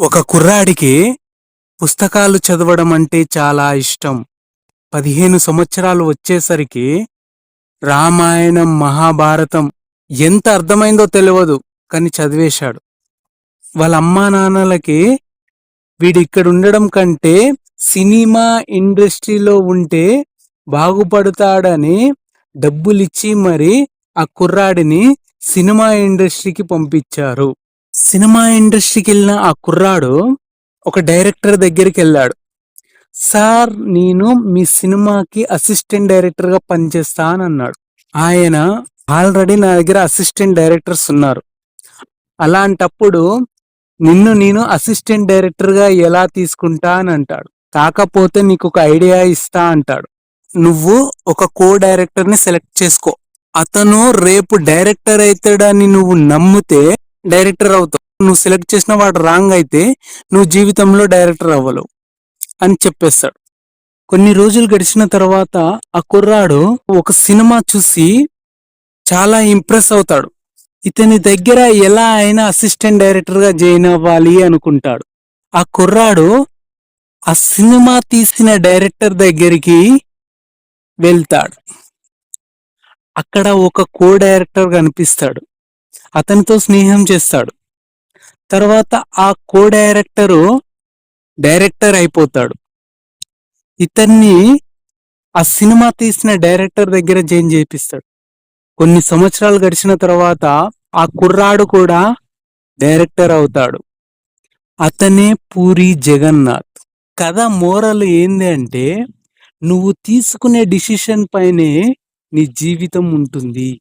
ఒక కుర్రాడికి పుస్తకాలు చదవడం అంటే చాలా ఇష్టం. పదిహేను సంవత్సరాలు వచ్చేసరికి రామాయణం మహాభారతం ఎంత అర్థమైందో తెలియదు కానీ చదివేశాడు. వాళ్ళ అమ్మా నాన్నలకి వీడు ఇక్కడ ఉండడం కంటే సినిమా ఇండస్ట్రీలో ఉంటే బాగుపడతాడని డబ్బులిచ్చి మరి ఆ కుర్రాడిని సినిమా ఇండస్ట్రీకి పంపించారు. సినిమా ఇండస్ట్రీకి వెళ్ళిన ఆ కుర్రాడు ఒక డైరెక్టర్ దగ్గరికి వెళ్ళాడు సార్ నేను మీ సినిమాకి అసిస్టెంట్ డైరెక్టర్గా పనిచేస్తా అని అన్నాడు. ఆయన ఆల్రెడీ నా దగ్గర అసిస్టెంట్ డైరెక్టర్స్ ఉన్నారు. అలాంటప్పుడు నిన్ను నేను అసిస్టెంట్ డైరెక్టర్గా ఎలా తీసుకుంటా అని అంటాడు. కాకపోతే నీకు ఒక ఐడియా ఇస్తా అంటాడు. నువ్వు ఒక కో డైరెక్టర్ని సెలెక్ట్ చేసుకో. అతను రేపు డైరెక్టర్ అవుతాడని నువ్వు నమ్మితే డైరెక్టర్ అవుతావు. నువ్వు సెలెక్ట్ చేసిన వాడు రాంగ్ అయితే నువ్వు జీవితంలో డైరెక్టర్ అవ్వలేవు అని చెప్పేస్తాడు. కొన్ని రోజులు గడిచిన తర్వాత ఆ కుర్రాడు ఒక సినిమా చూసి చాలా ఇంప్రెస్ అవుతాడు. ఇతని దగ్గర ఎలా అయినా అసిస్టెంట్ డైరెక్టర్గా జాయిన్ అవ్వాలి అనుకుంటాడు. ఆ కుర్రాడు ఆ సినిమా తీసిన డైరెక్టర్ దగ్గరికి వెళ్తాడు. అక్కడ ఒక కో డైరెక్టర్ కనిపిస్తాడు. అతనితో స్నేహం చేస్తాడు. తర్వాత ఆ కో డైరెక్టరు డైరెక్టర్ అయిపోతాడు. ఇతన్ని ఆ సినిమా తీసిన డైరెక్టర్ దగ్గర జైన్ చేపిస్తాడు. కొన్ని సంవత్సరాలు గడిచిన తర్వాత ఆ కుర్రాడు కూడా డైరెక్టర్ అవుతాడు. అతనే పూరి జగన్నాథ్. కథ మోరల్ ఏంది అంటే నువ్వు తీసుకునే డిసిషన్ పైనే నీ జీవితం ఉంటుంది.